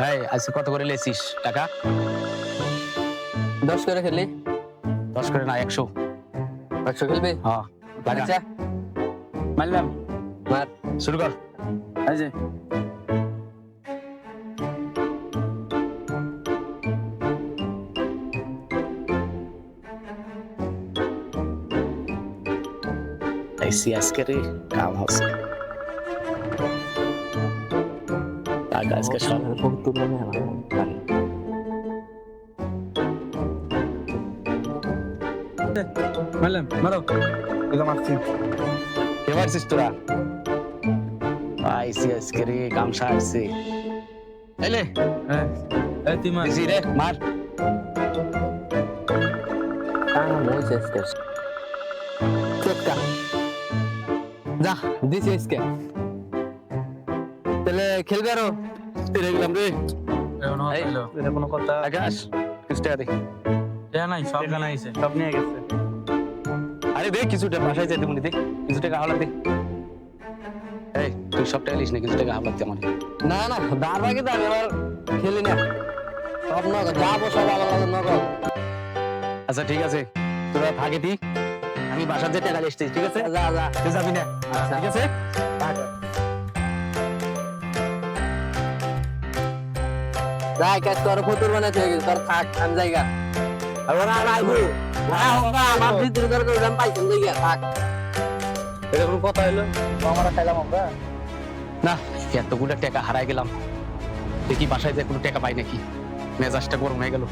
ভাই আজকে কত করে লেছিস টাকা? দশ করে খেলি দশ করে না একশো। একশো খেলবি? হ্যাঁ। আচ্ছা। মারলাম। মার। শুরু কর। এই যে। আইসি আজকে রে কাম হচ্ছে। টাকা আজকে সব মারলাম মারো এগুলো মারছি কে মারছিস তোরা আইসি আজকে রে গামছা আসছে এলে এই তুই মার দিছি রে মার যা দিছি আজকে তাহলে খেলবে আরও গেলাম রে এটা কোনো কথা আকাশ কিছু টাকা দে এটা নাই সব টাকা নিয়ে সব নিয়ে গেছে আরে দে কিছু টাকা বাসায় যাইতে মনে দে কিছু টাকা হাওলা দে এই তুই সব টাকা লিস না কিছু টাকা হাওলা দে আমার না না দাঁড় বাকি দাঁড় এবার খেলি না সব নগদ যাব সব আলাদা আলাদা নগদ আচ্ছা ঠিক আছে। তোরা থাকে দি আমি বাসার যে টাকা লিস্ট ঠিক আছে? যা যা তুই যাবি না আচ্ছা। ঠিক আছে? যাই, কাজ তোর ফতুর বানাতে গেছে তোর থাক, আমি জায়গা ওরা আইবো। আমার ভিতরে তোর করে দাম পাইছেন জায়গা থাক। এরকম কথা হলো আমরা খাইলাম আমরা। না, এতগুলো টাকা হারাই গেলাম। দেখি বাসায় যে কোনো টাকা পাই নাকি। মেজাজটা গরম হয়ে গেল।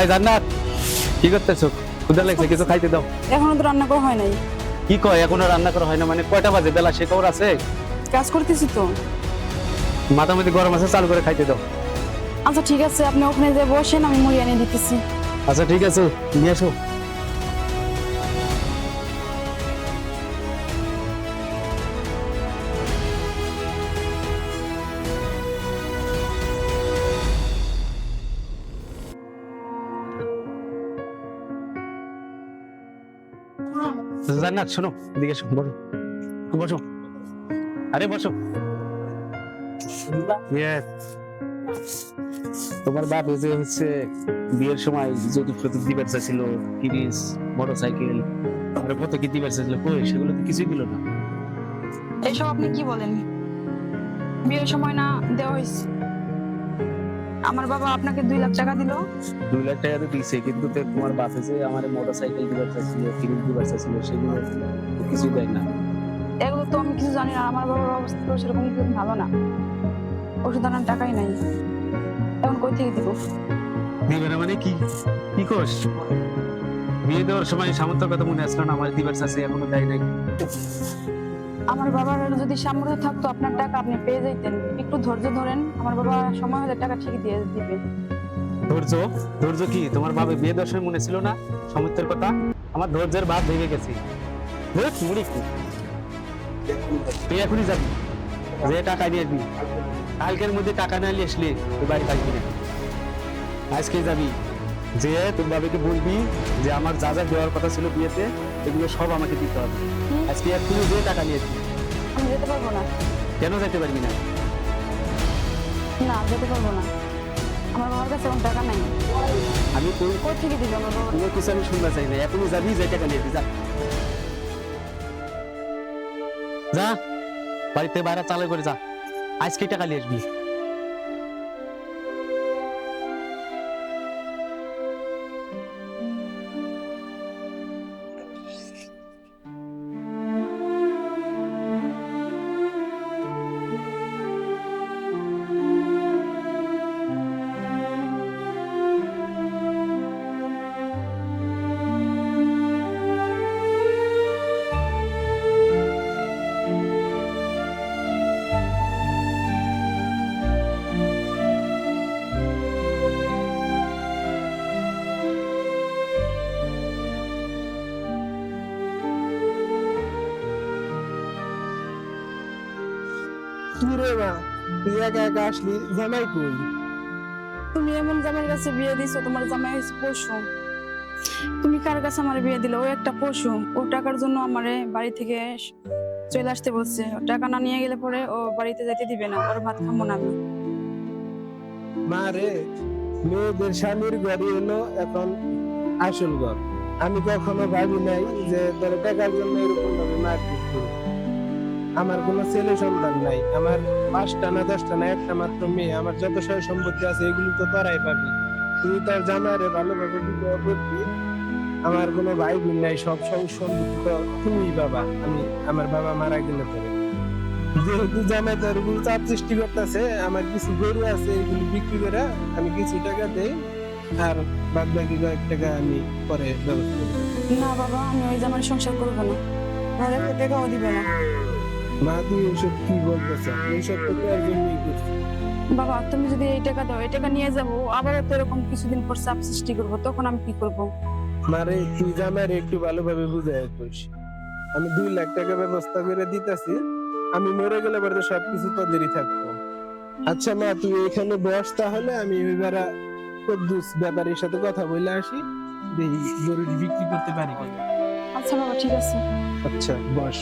হাই জান্নাত। কি করতেছো? খুদা লাগছে কিছু খাইতে দাও। এখনও তো রান্না করা হয় নাই। কি কয় এখনও রান্না করা হয় না? মানে কয়টা বাজে? বেলা সে খবর আছে? কাজ করতেছি তো। মাথা মধ্যে গরম আছে চালু করে খাইতে দাও। আচ্ছা ঠিক আছে আপনি ওখানে যে বসেন আমি মুড়ি এনে দিতেছি। আচ্ছা ঠিক আছে নিয়ে আসো। শোনো, এদিকে বসো। আরে, বসো। তোমার বাপ যে হচ্ছে বিয়ের সময় যদি প্রতীক দিবার চাইছিল ফ্রিজ মোটর সাইকেল আর কত কি দিবার চাইছিল, কই? সেগুলো তো কিছুই দিল না। এইসব আপনি কি বলেন? বিয়ের সময় না দেওয়া হয়েছে। আমার বাবা আপনাকে দুই লাখ টাকা দিল? দুই লাখ টাকা তো দিছে কিন্তু তো তোমার বাসে যে আমার মোটর সাইকেল দিবার চাইছিল ফ্রিজ দিবার চাইছিল সেগুলো তো কিছুই দেয় না। এগুলো তো আমি কিছু জানি না আমার বাবার অবস্থা তো সেরকম কিছু ভালো না। ওষুধ আনার টাকাই নাই। এখন কই থেকে দিব? দিবে না মানে কি? কি কোস বিয়ে দেওয়ার সময় সামর্থ্যের কথা মনে আসলো না? আমার দিবার চাইছে এখনও দেয় নাই। আমার বাবার যদি সামর্থ্য থাকতো, আপনার টাকা আপনি পেয়ে যাইতেন। একটু ধৈর্য ধরেন, আমার বাবা সময় হলে টাকা ঠিকই দিয়ে দিবে। ধৈর্য? ধৈর্য কি? তোমার বাবা বিয়ে সময় মনে ছিল না? সামর্থ্যের কথা? আমার ধৈর্যের ভাব ভেঙে গেছে। মুড়ি খু। তুই এখনই যাবি। যে টাকা নিয়ে আসবি। কালকের মধ্যে টাকা না নিয়ে আসলে তুই বাড়ি থাকবি না। আজকে যাবি। যে তোর বাবাকে বলবি যে আমার যা যা দেওয়ার কথা ছিল বিয়েতে, এগুলো সব আমাকে দিতে হবে। আজকে এক্ষুনি যে টাকা নিয়ে আসবি আমি যেতে পারব না। কেন যেতে পারবি না? না যেতে পারব না। আমার বাবার কাছে এখন টাকা নাই। আমি তোর কই থেকে দিবে আমার বাবা? কোনো কিছু আমি শুনতে চাই না। এখনই যাবি যে টাকা নিয়ে যা। যা বাড়িতে বাইরে চালু করে যা। আজকে টাকা নিয়ে আসবি। মা তুই একা একা আসলি জামাই কই? তুমি এমন জামাইয়ের কাছে বিয়ে দিছো তোমার জামাই হয়েছে পশু। তুমি কার কাছে আমার বিয়ে দিলে? ও একটা পশু। ও টাকার জন্য আমারে বাড়ি থেকে চলে আসতে বলছে। টাকা না নিয়ে গেলে পরে ও বাড়িতে যেতে দিবে না। ওর ভাত খাব না আমি। মা রে মেয়েদের স্বামীর ঘরই হলো এখন আসল ঘর। আমি কখনো ভাবি নাই যে তোর টাকার জন্য এরকম ভাবে মারপিট করব। আমার কোনো ছেলে সন্তান নাই। আমার পাঁচটা না দশটা না একটা মাত্র মেয়ে। আমার যত সয় সম্পত্তি আছে, এগুলি তো তারাই পাবি। তুই তার জামারে ভালোভাবে বিবাহ করবি। আমার কোনো ভাই বোন নাই, সব সব সম্পত্তি তো তুমিই বাবা, আমি, আমার বাবা মারা গেলে পরে। যেহেতু জামাই তার উপর চাপ সৃষ্টি করতেছে, আমার কিছু গরু আছে, এগুলি বিক্রি করে আমি কিছু টাকা দেই, আর বাদ বাকি কয়েক টাকা আমি পরে ব্যবস্থা না বাবা, আমি ওই জামাই সংসার করব না। আর টাকাও দিবে না। মা তুই এইসব কি বলতেছ? এইসব তো তোর জন্যই করছি। বাবা তুমি যদি এই টাকা দাও এই টাকা নিয়ে যাব। আবার তো এরকম কিছুদিন পর চাপ সৃষ্টি করব তখন আমি কি করব? মারে তুই জামাইরে একটু ভালোভাবে বুঝাই কইস আমি দুই লাখ টাকা ব্যবস্থা করে দিতেছি। আমি মরে গেলে পরে সবকিছু তোদেরই থাকব। আচ্ছা মা তুই এখানে বস তাহলে আমি এবার কদ্দুস ব্যাপারীর সাথে কথা বলে আসি। দেখি গরুটি বিক্রি করতে পারি। আচ্ছা বাবা ঠিক আছে। আচ্ছা বস।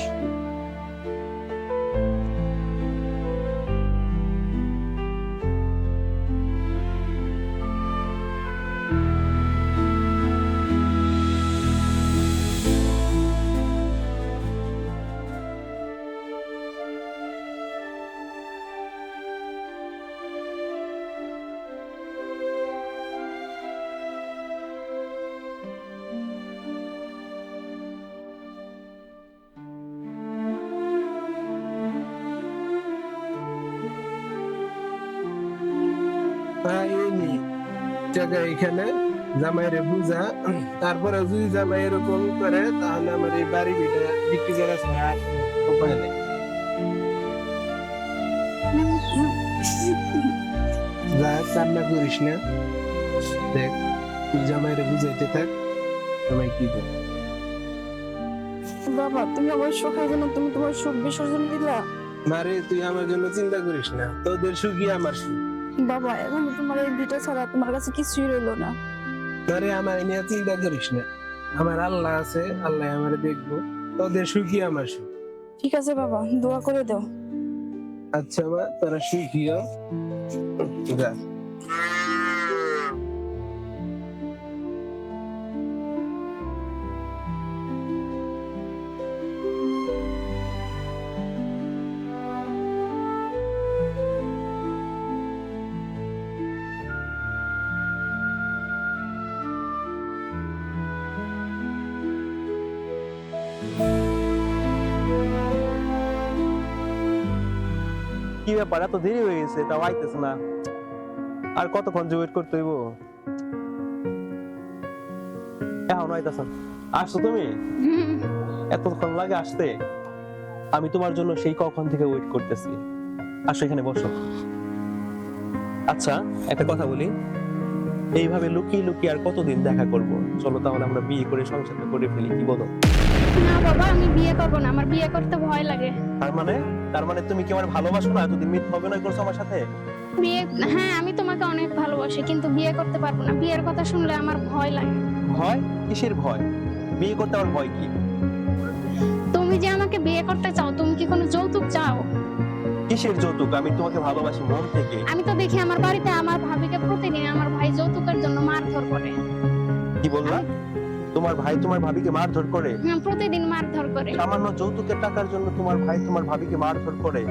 এই নি টাকা এখানে জামাইরে বুঝা। তারপরে যদি জামাই এরকম করে তাহলে আমার এই বাড়ি বিটা বিক্রি করা ছাড়া উপায় নেই। যা কান্না করিস না। দেখ তুই জামাইরে বুঝাইতে থাক জামাই কি দেখ বাবা তুমি আমার সুখের জন্য তুমি তোমার সুখ বিসর্জন দিলা। মারে তুই আমার জন্য চিন্তা করিস না। তোদের সুখই আমার সুখ। বাবা এখন তোমার এই ভিটা ছাড়া তোমার কাছে কিছুই রইল না। আরে আমার নিয়ে চিন্তা করিস না। আমার আল্লাহ আছে আল্লাহ আমার দেখব। তোদের সুখী আমার সুখ। ঠিক আছে বাবা দোয়া করে দাও। আচ্ছা বাবা তোরা সুখী হ। যা। ব্যাপার এত দেরি হয়ে গেছে তাও আইতেছে না। আর কতক্ষণ যে ওয়েট করতে হইব? এখন আইতেছ। আসছো তুমি? এতক্ষণ লাগে আসতে। আমি তোমার জন্য সেই কখন থেকে ওয়েট করতেছি। আসো এখানে বসো। আচ্ছা একটা কথা বলি। এইভাবে লুকিয়ে লুকিয়ে আর কতদিন দেখা করব? চলো তাহলে আমরা বিয়ে করে সংসারটা করে ফেলি কি বলো? না বাবা আমি বিয়ে করব না। আমার বিয়ে করতে ভয় লাগে। তার মানে? তার মানে তুমি কি আমার ভালোবাসো না? এতদিন মিথ্যা অভিনয় করছ আমার সাথে? বিয়ে হ্যাঁ আমি তোমাকে অনেক ভালোবাসি কিন্তু বিয়ে করতে পারব না। বিয়ের কথা শুনলে আমার ভয় লাগে। ভয়? কিসের ভয়? বিয়ে করতে আমার ভয় কি? তুমি যে আমাকে বিয়ে করতে চাও তুমি কি কোনো যৌতুক চাও? কিসের যৌতুক? আমি তোমাকে ভালোবাসি মন থেকে। আমি তো দেখি আমার বাড়িতে আমার ভাবিকে প্রতিদিন আমার ভাই যৌতুকের জন্য মারধর করে। কি বললা? তোমার ভাই তোমার ভাবিকে মারধর করে। হ্যাঁ প্রতিদিন মারধর করে। সামান্য যৌতুকের টাকার জন্য তোমার ভাই তোমার ভাবিকে মারধর করে।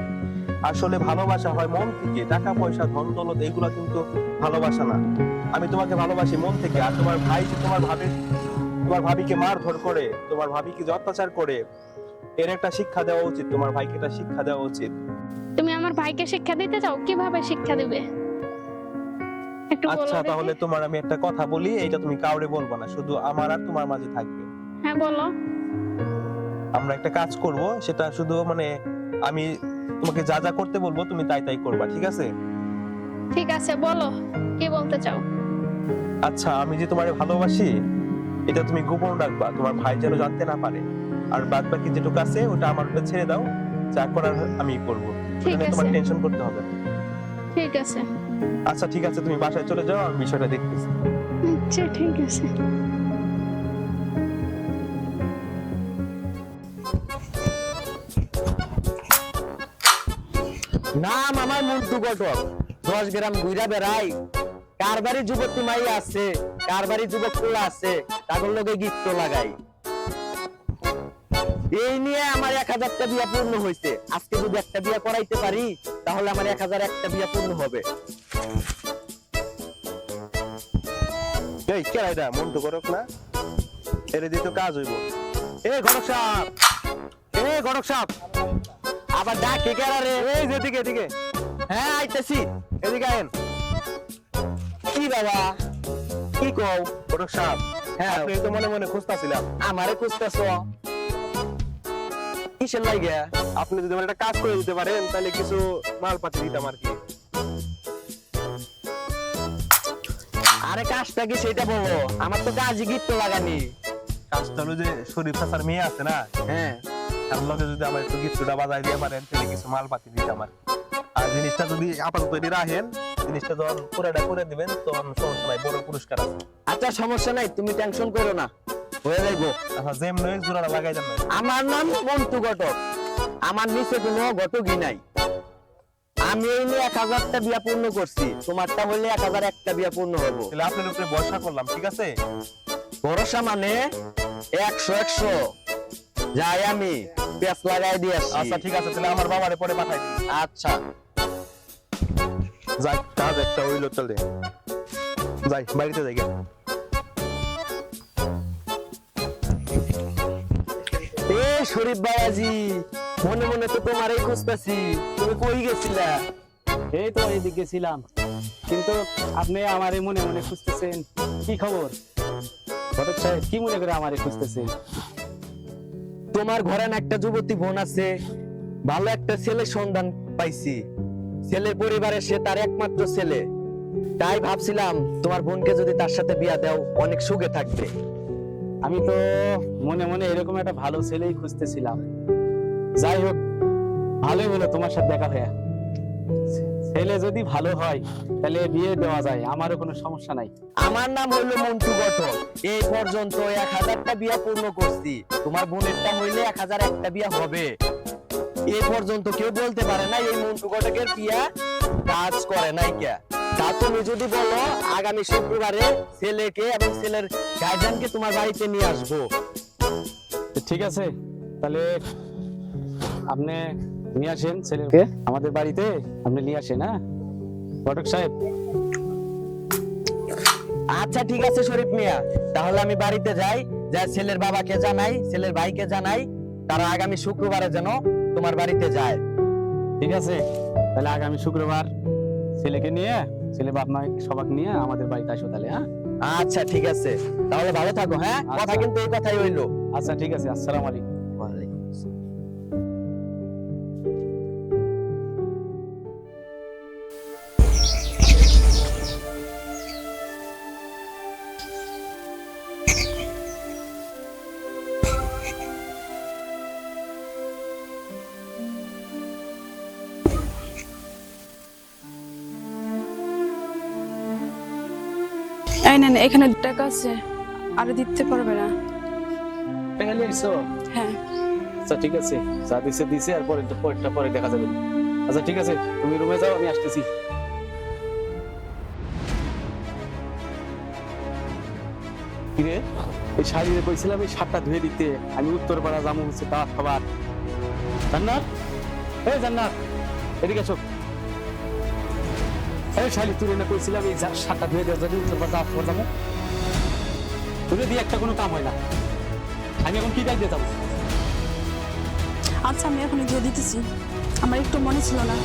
আসলে ভালোবাসা হয় মন থেকে টাকা পয়সা ধন দৌলত এগুলো কিন্তু ভালোবাসা না। আমি তোমাকে ভালোবাসি মন থেকে আর তোমার ভাই যে তোমার ভাবির তোমার ভাবিকে মারধর করে তোমার ভাবিকে যে অত্যাচার করে এর একটা শিক্ষা দেওয়া উচিত তোমার ভাইকে একটা শিক্ষা দেওয়া উচিত। তুমি আমার ভাইকে শিক্ষা দিতে চাও কীভাবে শিক্ষা দিবে? একটু আচ্ছা তাহলে তোমার আমি একটা কথা বলি এইটা তুমি কাউরে বলবা না শুধু আমার আর তোমার মাঝে থাকবে। হ্যাঁ বলো। আমরা একটা কাজ করব সেটা শুধু মানে আমি তোমাকে যা যা করতে বলব তুমি তাই তাই করবা ঠিক আছে? ঠিক আছে বলো। কি বলতে চাও? আচ্ছা আমি যে তোমারে ভালোবাসি এটা তুমি গোপন রাখবা তোমার ভাই যেন জানতে না পারে। আর বাদ বাকি যেটুকু আছে ওটা আমার উপরে ছেড়ে দাও যা করার আমি করব। ঠিক তোমার টেনশন করতে হবে। ঠিক আছে। আচ্ছা ঠিক আছে তুমি বাসায় চলে যাও আমি বিষয়টা দেখতেছি। আচ্ছা ঠিক আছে। নাম আমার মন্টু ঘটক দশ গ্রাম ঘুরা বেড়াই। কার বাড়ি যুবতী মাই আছে কার বাড়ি যুবক আছে তাদের লোকে গিফট লাগাই। এই নিয়ে আমার এক হাজারটা বিয়া পূর্ণ হয়েছে। আজকে যদি একটা বিয়া করাইতে পারি তাহলে আমার এক হাজার একটা বিয়া পূর্ণ হবে। এই কে এটা? মন্টু করক না। এর দিয়ে তো কাজ হইব। এ ঘটক সাহেব! এ ঘটক সাহেব! আবার ডাকে কেরা রে? এই যে এদিকে এদিকে। হ্যাঁ আইতেছি। এদিকে আইন কি বাবা? কি কও হ্যাঁ। আপনি তো মনে মনে খুঁজতাছিলাম। আমারে খুঁজতেছ? কিসের লাগে আপনি যদি আমার একটা কাজ করে দিতে পারেন তাহলে কিছু মালপাতি দিতাম আর কি। আরে কাজটা কি সেটা বলো? আমার তো কাজই গিফট লাগানি। কাজটা হলো যে শরীফ চাচার মেয়ে আছে না? হ্যাঁ। তার লগে যদি আমার একটু গিফটটা বাজায় দিয়ে পারেন তাহলে কিছু মালপাতি দিতাম আর কি। আর জিনিসটা যদি আপাতত এটি রাখেন জিনিসটা যখন পুরাটা করে দিবেন তখন সমস্যা নাই বড় পুরস্কার আছে। আচ্ছা সমস্যা নাই তুমি টেনশন করো না। হয়ে যাইবো। আচ্ছা জেম নয় জোড়াটা লাগাই যান না আমার নাম মন্টু ঘটক। আমার নিচে কোনো ঘটকই নাই। আমি এই নিয়ে এক হাজারটা বিয়া পূর্ণ করছি। তোমারটা হলে এক হাজার একটা বিয়া পূর্ণ হব তাহলে আপনার উপরে ভরসা করলাম ঠিক আছে? ভরসা মানে একশো একশো যাই আমি পেঁচ লাগাই দিয়ে আচ্ছা ঠিক আছে তাহলে আমার বাবারে পরে পাঠাই দিন। আচ্ছা। যাই কাজ একটা হইল চলে যাই বাড়িতে যাই গে। শরীফ বাবাজি মনে মনে তো তোমারই খুঁজতেছি। তুমি কই গেছিলা? এই তো এইদিকে ছিলাম কিন্তু আপনি আমারে মনে মনে খুঁজতেছেন। কি খবর? ঘটক সাহেব কি মনে করে আমারে খুঁজতেছেন? তোমার ঘরে না একটা যুবতী বোন আছে। ভালো একটা ছেলে সন্ধান পাইছি। ছেলের পরিবারে সে তার একমাত্র ছেলে। তাই ভাবছিলাম তোমার বোনকে যদি তার সাথে বিয়া দাও অনেক সুখে থাকবে। আমি তো মনে মনে এরকম একটা ভালো ছেলেই খুঁজতেছিলাম। যাই হোক, ভালোই হলো তোমার সাথে দেখা হয়ে। ছেলে যদি ভালো হয়, তাহলে বিয়ে দেওয়া যায়, আমারও কোনো সমস্যা নাই। আমার নাম হইল মন্টু গঠক এই পর্যন্ত এক হাজারটা বিয়া পূর্ণ করছি। তোমার বোনেরটা হইলে এক হাজার একটা বিয়া হবে। এই পর্যন্ত কেউ বলতে পারে না, এই মন্টু গঠকের বিয়া কাজ করে নাই কে। তুমি যদি বলো আগামী শুক্রবারে ছেলেকে এবং ছেলের গার্জিয়ানকে তোমার বাড়িতে নিয়ে আসব। ঠিক আছে তাহলে আপনি নিয়ে আসেন ছেলেকে আমাদের বাড়িতে আপনি নিয়ে আসেন হ্যাঁ? ঘটক সাহেব। আচ্ছা ঠিক আছে শরীফ মিয়া। তাহলে আমি বাড়িতে যাই যা ছেলের বাবাকে জানাই ছেলের ভাইকে জানাই তারা আগামী শুক্রবারে যেন তোমার বাড়িতে যায়। ঠিক আছে তাহলে আগামী শুক্রবার ছেলেকে নিয়ে ছেলে বাপ মা সবাক নিয়ে আমাদের বাড়িতে আসো তাহলে হ্যাঁ? আচ্ছা ঠিক আছে। তাহলে ভালো থাকো হ্যাঁ? কথা আচ্ছা। কিন্তু এই কথাই হইল। আচ্ছা ঠিক আছে আসসালামু আলাইকুম। এই নেন এখানে টাকা আছে। আর দিতে পারবে না। তাহলে এসো হ্যাঁ। আচ্ছা ঠিক আছে। যা দিছে দিছে আর পরে পরেরটা পরে দেখা যাবে। আচ্ছা ঠিক আছে তুমি রুমে যাও আমি আসতেছি। কিরে? এই শাড়ি কইছিলাম এই শার্টটা ধুয়ে দিতে। আমি উত্তরপাড়া জামু হচ্ছে তা খাবার। জান্নাত? এই জান্নাত এদিকে এসো। এই শাড়ি তুই না কইছিলাম এই শার্টটা ধুয়ে দেওয়ার জন্য উত্তরপাড়া খাবার জামু তুই দিয়ে একটা কোনো কাম হয় না। আমি এখন কি দায়িত্বে যাব? আচ্ছা আমি এখন দিয়ে দিতেছি। আমার একটু মনে ছিল না।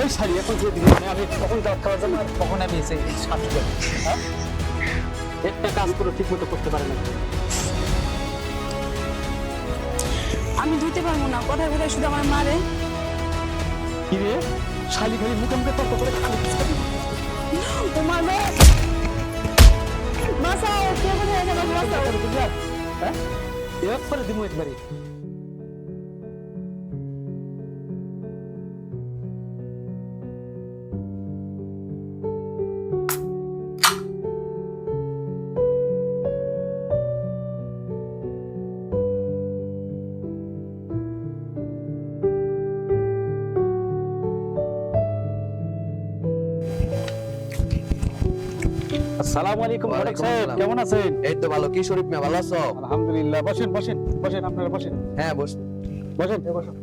এই শাড়ি এখন যে দিকে মানে আমি কখন দাওয়াত জন্য আর কখন আমি এসে করি হ্যাঁ? একটা কাজ পুরো ঠিক মতো করতে পারে না। আমি ধুতে পারব না। কথায় কথায় শুধু আমার মারে? কি রে? শালি খালি মুখে মুখে তর্ক করে। ও মারবে বাসাও কে কোথায় গেল বাসাও হ্যাঁ এবার দিমু একবারে। আসসালামু আলাইকুম ঘটক সাহেব কেমন আছেন? এই তো ভালো। কি শরীফ মিয়া ভালো আছো? আলহামদুলিল্লাহ বসেন বসেন বসেন আপনারা বসেন। হ্যাঁ বস। বসেন বসেন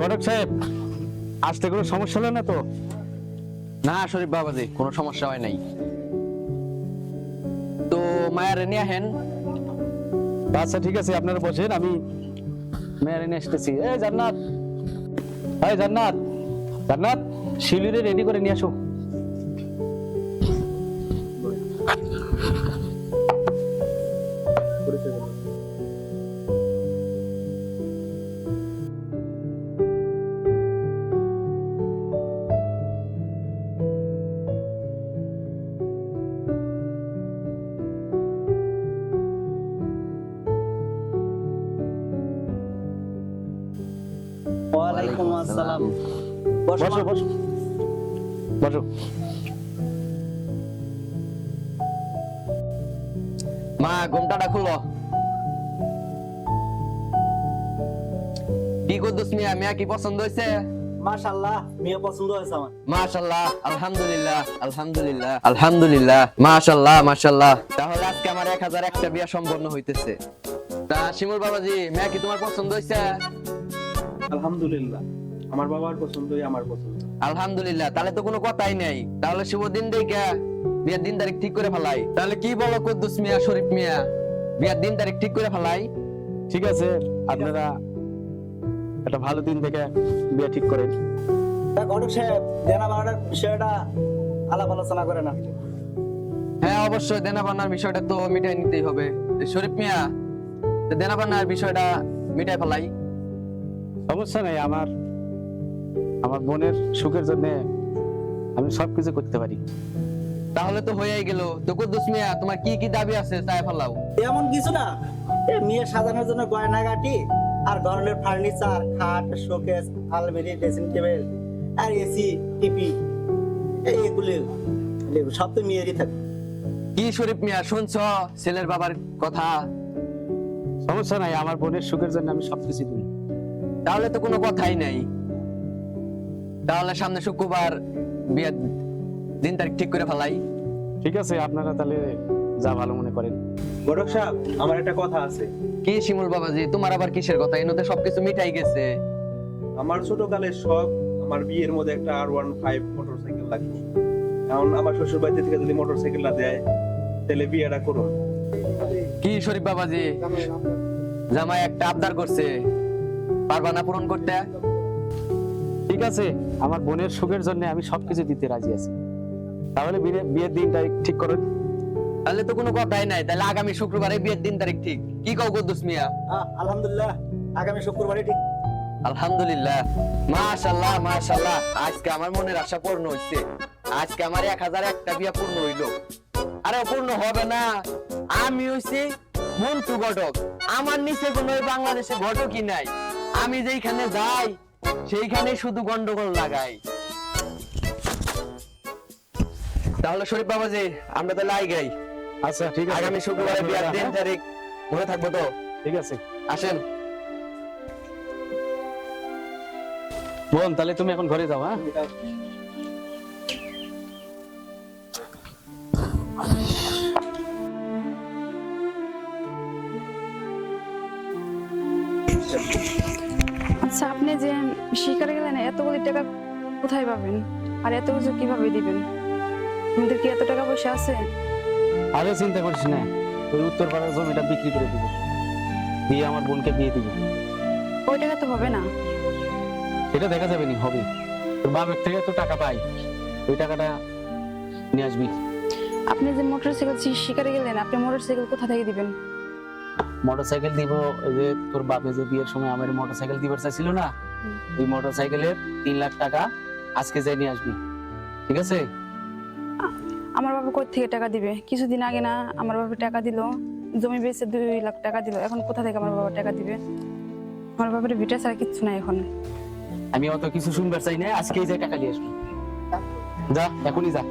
ঘটক সাহেব আসতে কোনো সমস্যা হলো না তো? না শরীফ বাবাজি কোনো সমস্যা হয় নাই। তো মায়ের নিয়ে হেন আচ্ছা ঠিক আছে আপনারা বসেন আমি মেয়ারে নিয়ে আসতেছি। এই জান্নাত। এই জান্নাত জান্নাত শিলিরে রেডি করে নিয়ে আসো। মা ঘুমটাটা খুলো। কি করদুস মিয়া? মিয়া কি পছন্দ হয়েছে? মাশাআল্লাহ মেয়ে পছন্দ হয়েছে আমার। আলহামদুলিল্লাহ তাহলে আজকে আমার এক হাজার একটা বিয়া সম্পন্ন হইতেছে। তা শিমুল বাবাজি মিয়া কি তোমার পছন্দ হয়েছে? আলহামদুলিল্লাহ আমার বাবার পছন্দই আমার পছন্দ। আলহামদুলিল্লাহ তাহলে তো কোনো কথাই নেই। তাহলে শুভ দিন দেখে বিয়ার দিন তারিখ ঠিক করে ফেলাই। তাহলে কি বলো কুদ্দুস মিয়া শরীফ মিয়া? বিয়ার দিন তারিখ ঠিক করে ফেলাই। ঠিক আছে আপনারা একটা ভালো দিন দেখে বিয়ে ঠিক করেন। তা ঘটক সাহেব দেনা বাড়ার বিষয়টা আলাপ আলোচনা করে না হ্যাঁ অবশ্যই দেনা পান্নার বিষয়টা তো মিটাই নিতেই হবে। শরীফ মিয়া দেনা পান্নার বিষয়টা মিটাই ফেলাই। সমস্যা নেই আমার আমার বোনের সুখের জন্য আমি সবকিছু করতে পারি। তাহলে তো হয়েই গেল। তো কুদ্দুস মিয়া তোমার কি কি দাবি আছে? চাই ফেলাও। এমন কিছু না। এ মেয়ে সাজানোর জন্য গয়নাগাটি আর ধরনের ফার্নিচার খাট শোকেস আলমারি ড্রেসিং টেবিল আর এসি টিভি। এগুলি এগুলি সব তো মেয়েরই থাকে। কি শরীফ মিয়া শুনছ? ছেলের বাবার কথা। সমস্যা নাই আমার বোনের সুখের জন্য আমি সবকিছু দিই। তাহলে তো কোনো কথাই নাই। তাহলে সামনে শুক্রবার বিয়ের দিন তারিখ ঠিক করে ফেলাই। ঠিক আছে আপনারা তাহলে যা ভালো মনে করেন। গরক সাহেব আমার একটা কথা আছে। কি শিমুল বাবাজি তোমার আবার কিসের কথা? এনতে সবকিছু মিটাই গেছে। আমার ছোটকালের শখ আমার বিয়ের মধ্যে একটা আর ওয়ান ফাইভ মোটরসাইকেল লাগবে। এখন আমার শ্বশুর বাড়িতে থেকে যদি মোটরসাইকেল না দেয় তাহলে বিয়েটা করুন। কি শরীফ বাবাজি? জামাই একটা আবদার করছে। পারবা না পূরণ করতে? ঠিক আছে আমার বোনের সুখের জন্য আমি সবকিছু দিতে রাজি আছি। তাহলে বিয়ের দিন তারিখ ঠিক করুন তাহলে তো কোনো কথাই নাই তাহলে আগামী শুক্রবারে বিয়ের দিন তারিখ ঠিক। কি কও কুদ্দুস মিয়া? আলহামদুলিল্লাহ আগামী শুক্রবারে ঠিক। আলহামদুলিল্লাহ। মাশাল্লাহ মাশাল্লাহ আজকে আমার মনের আশা পূর্ণ হচ্ছে আজকে আমার এক হাজার একটা বিয়া পূর্ণ হইল। আরে পূর্ণ হবে না। আমি হইছি মন্টু ঘটক। আমার নিচে কোনো বাংলাদেশে ঘটকই নাই। আমি যেইখানে যাই সেইখানে শুধু গন্ডগোল লাগাই। তাহলে শরীফ বাবাজি আমরা তাহলে আই গাই। আচ্ছা ঠিক আছে। আগামী শুক্রবারে বিয়ার দিন তারিখ মনে থাকব তো? ঠিক আছে। আসেন। বোন তাহলে তুমি এখন ঘরে যাও হ্যাঁ? আচ্ছা আপনি যে শিকারে গেলেন এতগুলি টাকা কোথায় পাবেন? আর এত কিছু কীভাবে দিবেন? আমাদের কি এত টাকা পয়সা আছে? আরে চিন্তা করিস না ওই উত্তর পাড়ার জমিটা বিক্রি করে দিব। দিয়ে আমার বোনকে বিয়ে দিব। ওই টাকা তো হবে না। এটা দেখা যাবে নি হবে। তোর বাপের থেকে তো টাকা পাই। ওই টাকাটা নিয়ে আসবি। আপনি যে মোটরসাইকেল শিকারে গেলেন আপনি মোটরসাইকেল কোথা থেকে দিবেন? মোটরসাইকেল দিব এই যে তোর বাপে যে বিয়ের সময় আমার মোটরসাইকেল দিবার চাইছিল না। ওই মোটরসাইকেলের তিন লাখ টাকা আজকে যাই নিয়ে আসবি। ঠিক আছে? আমার বাবা কোথা থেকে টাকা দিবে? কিছুদিন আগে না আমার বাবা টাকা দিল। জমি বেচে দুই লাখ টাকা দিল। এখন কোথা থেকে আমার বাবা টাকা দিবে? আমার বাবার ভিটা ছাড়া কিচ্ছু নাই এখন। আমি অত কিছু শুনবার চাই না আজকেই যাই টাকা আসবি। যা এখনই যা।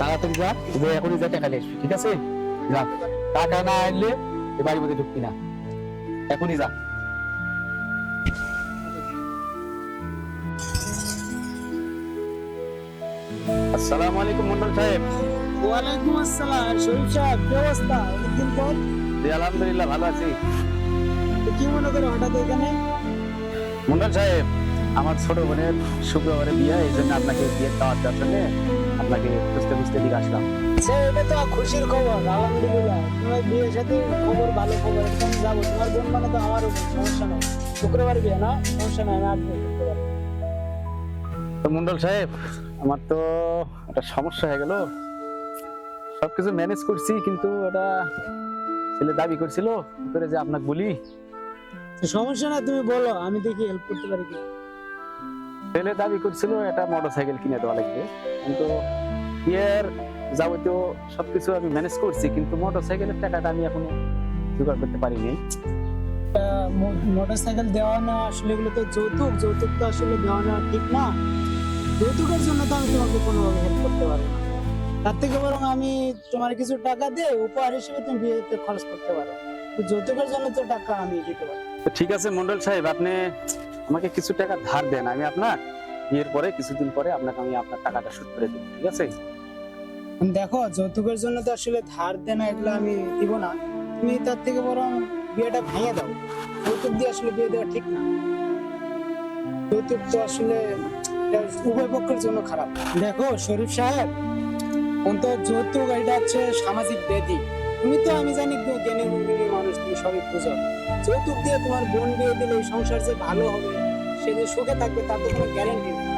তাড়াতাড়ি যা যে এখনই যা টাকা আসবি, ঠিক আছে? যা। টাকা না আনলে এ বাড়ির মধ্যে ঢুকবি না। এখনই যা। আসসালামু আলাইকুম মন্ডল সাহেব। ওয়ালাইকুম আসসালাম শরীফ সাহেব কি অবস্থা? অনেকদিন পর। জি আলহামদুলিল্লাহ ভালো আছি। কি মনে করো হঠাৎ এখানে? মন্ডল সাহেব আমার ছোট বোনের শুক্রবারে বিয়ে এই জন্য আপনাকে বিয়ের দাওয়াত দেওয়ার জন্য আপনাকে খুঁজতে খুঁজতে দিকে আসলাম। আচ্ছা এটা তো খুশির খবর আলহামদুলিল্লাহ। তোমার বিয়ের সাথে খবর ভালো খবর একদম যাব। তোমার বোন মানে তো আমার সমস্যা নাই। শুক্রবার বিয়ে না? সমস্যা নাই আমি আসব শুক্রবার মন্ডল সাহেব আমার তো একটা সমস্যা হয়ে গেল। সবকিছু ম্যানেজ করছি কিন্তু এটা ছেলে দাবি করছিল করে যে আপনাকে বলি? সমস্যা না তুমি বলো আমি দেখি হেল্প করতে পারি কি ছেলে দাবি করছিল একটা মোটর সাইকেল কিনে দেওয়া লাগবে। কিন্তু বিয়ের যাবতীয় সবকিছু আমি ম্যানেজ করছি কিন্তু মোটর সাইকেলের টাকাটা আমি এখনও জোগাড় করতে পারিনি। মোটর সাইকেল দেওয়া না আসলে এগুলো তো যৌতুক যৌতুক তো আসলে দেওয়া না ঠিক না। যৌতুকের জন্য তো আমি তোমাকে কোনোভাবে হেল্প করতে পারব না। তার থেকে বরং আমি তোমার কিছু টাকা দিয়ে উপহার হিসেবে তুমি বিয়েতে খরচ করতে পারো। যৌতুকের জন্য তো টাকা আমি দিতে পারব। ঠিক আছে মন্ডল সাহেব আপনি আমাকে কিছু টাকা ধার দেন। আমি আপনার বিয়ের পরে কিছুদিন পরে আপনাকে আমি আপনার টাকাটা শোধ করে দেবো ঠিক আছে? দেখো যৌতুকের জন্য তো আসলে ধার দেনা এগুলো আমি দিব না। তুমি তার থেকে বরং বিয়েটা ভেঙে দাও। যৌতুক দিয়ে আসলে বিয়ে দেওয়া ঠিক না। যৌতুক তো আসলে উভয় পক্ষের জন্য খারাপ। দেখো, শরীফ সাহেব অন্ত যৌতুক এটা হচ্ছে সামাজিক ব্যাধি তুমি তো আমি জানি জ্ঞানী গুণী মানুষ, তুমি সবই বুঝো। যৌতুক দিয়ে তোমার বোন বিয়ে দিলে এই সংসার যে ভালো হবে, সে যে সুখে থাকবে, তার তো কোনো গ্যারেন্টি নেই।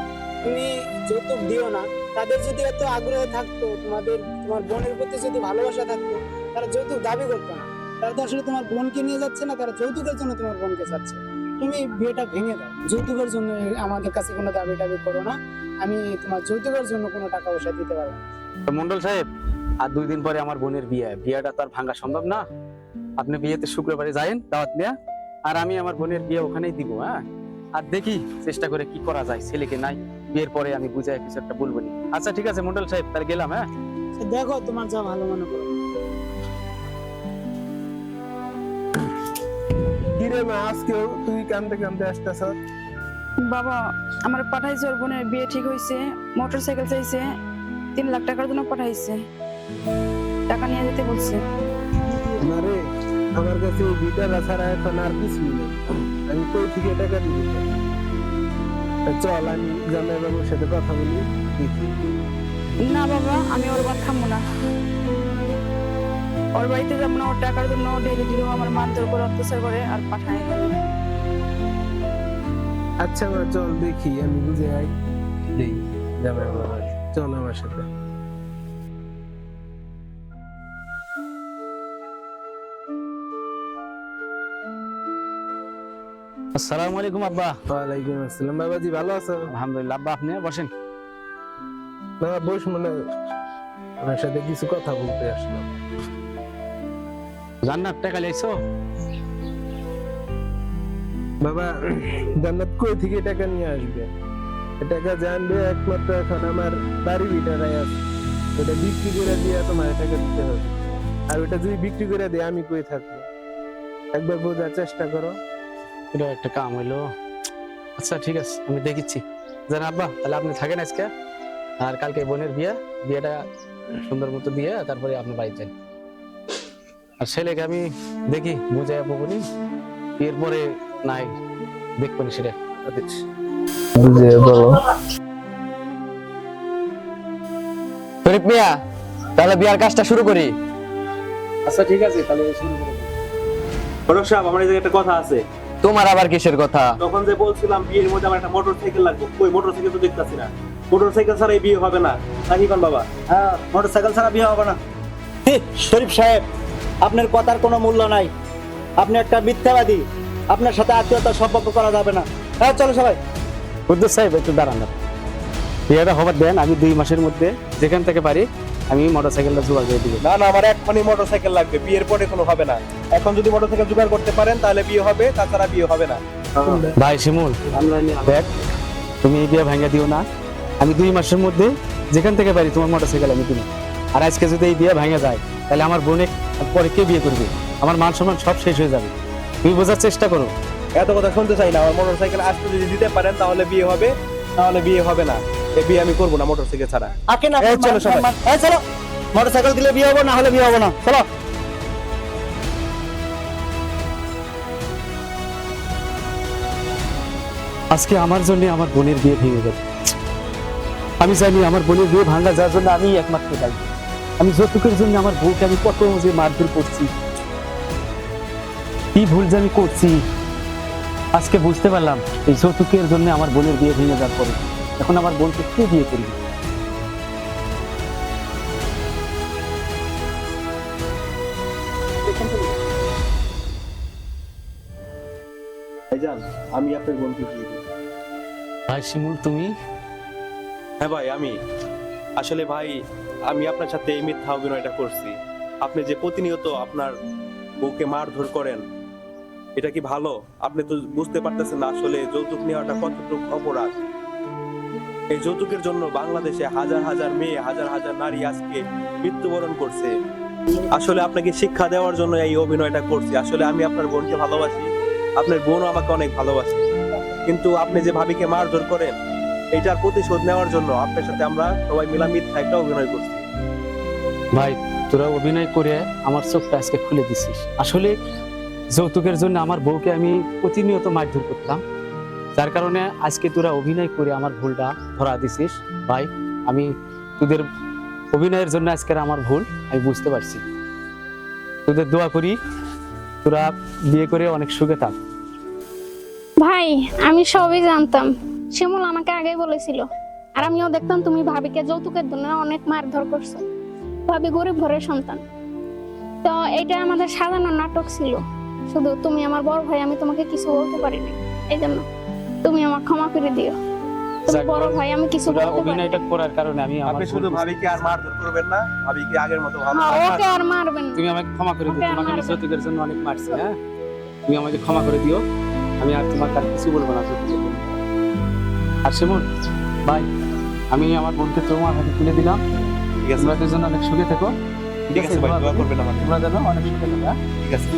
তুমি যৌতুক দিও না, তাদের যদি এত আগ্রহ থাকতো, তোমাদের, তোমার বোনের প্রতি যদি ভালোবাসা থাকতো, তারা যৌতুক দাবি করতো না। তারা তো আসলে তোমার বোনকে নিয়ে যাচ্ছে না, তারা যৌতুকের জন্য তোমার বোনকে চাচ্ছে। তুমি বিয়েটা ভেঙে দাও। যৌতুকের জন্য আমাদের কাছে কোনো দাবি টাবি করো না। আমি তোমার যৌতুকের জন্য কোনো টাকা পয়সা দিতে পারব না। মন্ডল সাহেব আর দুই দিন পরে আমার বোনের বিয়ে। বিয়েটা তো আর ভাঙা সম্ভব না। আপনি বিয়েতে শুক্রবারে যায়েন দাওয়াত নেয়া। আর আমি আমার বোনের বিয়ে ওখানেই দিব হ্যাঁ? আর দেখি চেষ্টা করে কি করা যায় ছেলেকে নাই। বিয়ের পরে আমি বুঝাই কিছু একটা বলব নি। আচ্ছা ঠিক আছে মন্ডল সাহেব তাহলে গেলাম হ্যাঁ? দেখো তোমার যা ভালো মনে করো। কিরে মা আজকেও তুই কান্দতে কান্দতে আসতেছ? বাবা আমার পাঠাইছে ওর বোনের বিয়ে ঠিক হয়েছে মোটর সাইকেল চাইছে তিন লাখ টাকার জন্য পাঠাইছে। টাকা নিয়ে যেতে বলছে। না রে আমার কাছে এই বিটারা ছাড়া এখন আর কিছুই নেই। আমি কই থেকে টাকা দিব? চল আমি জামাই বাবুর সাথে কথা বলি দেখি। না বাবা আমি ওর ভাত খাব না। ওর বাড়িতে যাব না ওর টাকার জন্য ডেলি ডেলি আমার মারধর করে অত্যাচার করে আর পাঠায়। আচ্ছা মা চল দেখি আমি বুঝে আই। দেই জামাই বাবা চল আমার সাথে। আসসালামু আলাইকুম আব্বা। ওয়ালাইকুম আসসালাম। বাবাজি ভালো আছো? আলহামদুলিল্লাহ আব্বা আপনি বসেন। না বস মনে আমার সাথে কিছু কথা বলতে আসলাম। জান্নাত টাকা লাইছো? বাবা জান্নাত কই থেকে টাকা নিয়ে আসবে? টাকা জানবে একমাত্র এখন আমার বাড়ি ভিটারাই আছে। ওটা বিক্রি করে দিয়ে তোমার টাকা দিতে হবে। আর ওটা যদি বিক্রি করে দিয়ে আমি কই থাকব? একবার বোঝার চেষ্টা করো। এটা একটা কাম হইল। আচ্ছা ঠিক আছে আমি দেখিচ্ছি। জান আব্বা তাহলে আপনি থাকেন আজকে। আর কালকে বোনের বিয়ে বিয়েটা সুন্দর মতো দিয়ে তারপরে আপনি বাড়ি যান আর ছেলেকে আমি দেখি বুঝে বকুনি বিয়ের পরে নাই দেখব নি সেটা। বুঝে বলো শরীফ মিয়া তাহলে বিয়ার কাজটা শুরু করি। আচ্ছা ঠিক আছে তাহলে শুরু করে। ফটক সাহেব আমার এই একটা কথা আছে। তোমার আবার কিসের কথা? তখন যে বলছিলাম বিয়ের মধ্যে আমার একটা মোটর সাইকেল লাগবে ওই মোটর সাইকেল তো দেখতেছি না। মোটর সাইকেল ছাড়া এই বিয়ে হবে না। নাকি কোন বাবা? হ্যাঁ মোটর সাইকেল ছাড়া বিয়ে হবে না। হি, শরীফ সাহেব আপনার কথার কোনো মূল্য নাই। আপনি একটা মিথ্যাবাদী। আপনার সাথে আত্মীয়তার সম্পর্ক করা যাবে না। হ্যাঁ চলো সবাই। বুদ্ধ সাহেব একটু দাঁড়ান। বিয়েটা হবার দেন আমি দুই মাসের মধ্যে যেখান থেকে পারি আমি মোটর সাইকেলটা জোগাড় করে দিব। না না আমার এক মানে মোটর সাইকেল লাগবে বিয়ের পরে কোনো হবে না। এখন যদি মোটর সাইকেল জোগাড় করতে পারেন তাহলে বিয়ে হবে তাছাড়া বিয়ে হবে না। ভাই শিমুল দেখ তুমি এই বিয়ে ভাঙা দিও না। আমি দুই মাসের মধ্যে যেখান থেকে পারি তোমার মোটরসাইকেল আমি কিনে। আর আজকে যদি এই বিয়ে ভাঙা যায় তাহলে আমার বোনে পরে কে বিয়ে করবে? আমার মান সম্মান সব শেষ হয়ে যাবে। তুমি বোঝার চেষ্টা করো। এত কথা শুনতে চাই না আমার মোটরসাইকেল আসতে যদি দিতে পারেন তাহলে বিয়ে হবে তাহলে বিয়ে হবে না। এই বিয়ে আমি করব না মোটরসাইকেল ছাড়া। আকে না চলো সবাই। চলো। মোটরসাইকেল দিলে বিয়ে হব না হলে বিয়ে হব না। চলো। আজকে আমার জন্য আমার বোনের বিয়ে ভেঙে গেল। আমি জানি আমার বোনের বিয়ে ভাঙা যাওয়ার জন্য আমি একমাত্র দায়ী। আমি যৌতুকের জন্য আমার বউকে আমি কত যে মারধর করছি। কি ভুল যে আমি করছি। আজকে বুঝতে পারলাম এই যৌতুকের জন্য আমার বোনের বিয়ে ভেঙে যাওয়ার পরে। এখন আমার বোনকে কে বিয়ে করবে? ভাইজান আমি আপনার বোনকে বিয়ে দিই ভাই শিমুল তুমি? হ্যাঁ ভাই আমি। আসলে ভাই, আমি আপনার সাথে এই মিথ্যা অভিনয়টা করছি। আপনি যে প্রতিনিয়ত আপনার বউকে মারধর করেন, এটা কি ভালো? আপনি তো বুঝতে পারতেছেন না আসলে যৌতুক নেওয়াটা কতটুকু অপরাধ। এই যৌতুকের জন্য বাংলাদেশে হাজার হাজার মেয়ে, হাজার হাজার নারী আজকে মৃত্যুবরণ করছে। আসলে আপনাকে শিক্ষা দেওয়ার জন্য এই অভিনয়টা করছি। আসলে আমি আপনার বোনকে ভালোবাসি। আপনার বোনও আমাকে অনেক ভালোবাসে। কিন্তু আপনি যে ভাবিকে মারধর করেন এটার প্রতিশোধ নেওয়ার জন্য আপনার সাথে আমরা সবাই মিলা মিথ্যা একটা অভিনয় করছি। ভাই তোরা অভিনয় করে আমার চোখটা আজকে খুলে দিছিস। আসলে যৌতুকের জন্য আমার বউকে আমি প্রতিনিয়ত মারধর করতাম। যার কারণে আজকে তোরা অভিনয় করে আমার ভুলটা ধরা দিছিস। ভাই আমি তোদের অভিনয়ের জন্য আজকের আমার ভুল আমি বুঝতে পারছি। তোদের দোয়া করি তোরা বিয়ে করে অনেক সুখে থাক। ভাই আমি সবই জানতাম। শিমুল আমাকে আগেই বলেছিল। আর আমিও দেখতাম তুমি ভাবিকে যৌতুকের জন্য অনেক মারধর করছ। ভাবি গরিব ঘরের সন্তান। তো এটা আমাদের সাজানো নাটক ছিল। শুধু তুমি আমার বড় ভাই আমি তোমাকে কিছু বলতে পারিনি। এই জন্য তুমি আমার ক্ষমা করে দিও। তুমি বড় ভাই আমি কিছু বলতে অভিনয়টা করার কারণে আমি আপনি শুধু ভাবিকে আর মারধর করবেন না ভাবিকে আগের মতো ভালো হ্যাঁ ওকে আর মারবেন। না। তুমি আমাকে ক্ষমা করে দিও তোমাকে আমি যৌতুকের জন্য অনেক মারছি হ্যাঁ? তুমি আমাকে ক্ষমা করে দিও। আমি আর তোমার কাছে কিছু বলব না জন্য। আর শিমুল বাই আমি আমার বোনকে তোমার হাতে তুলে দিলাম। ঠিক আছে। তোমরা দুজন অনেক সুখে থেকো। ঠিক আছে ভাই দোয়া করবেন আমাকে। তোমরা যেন অনেক সুখে থাকো হ্যাঁ? ঠিক আছে।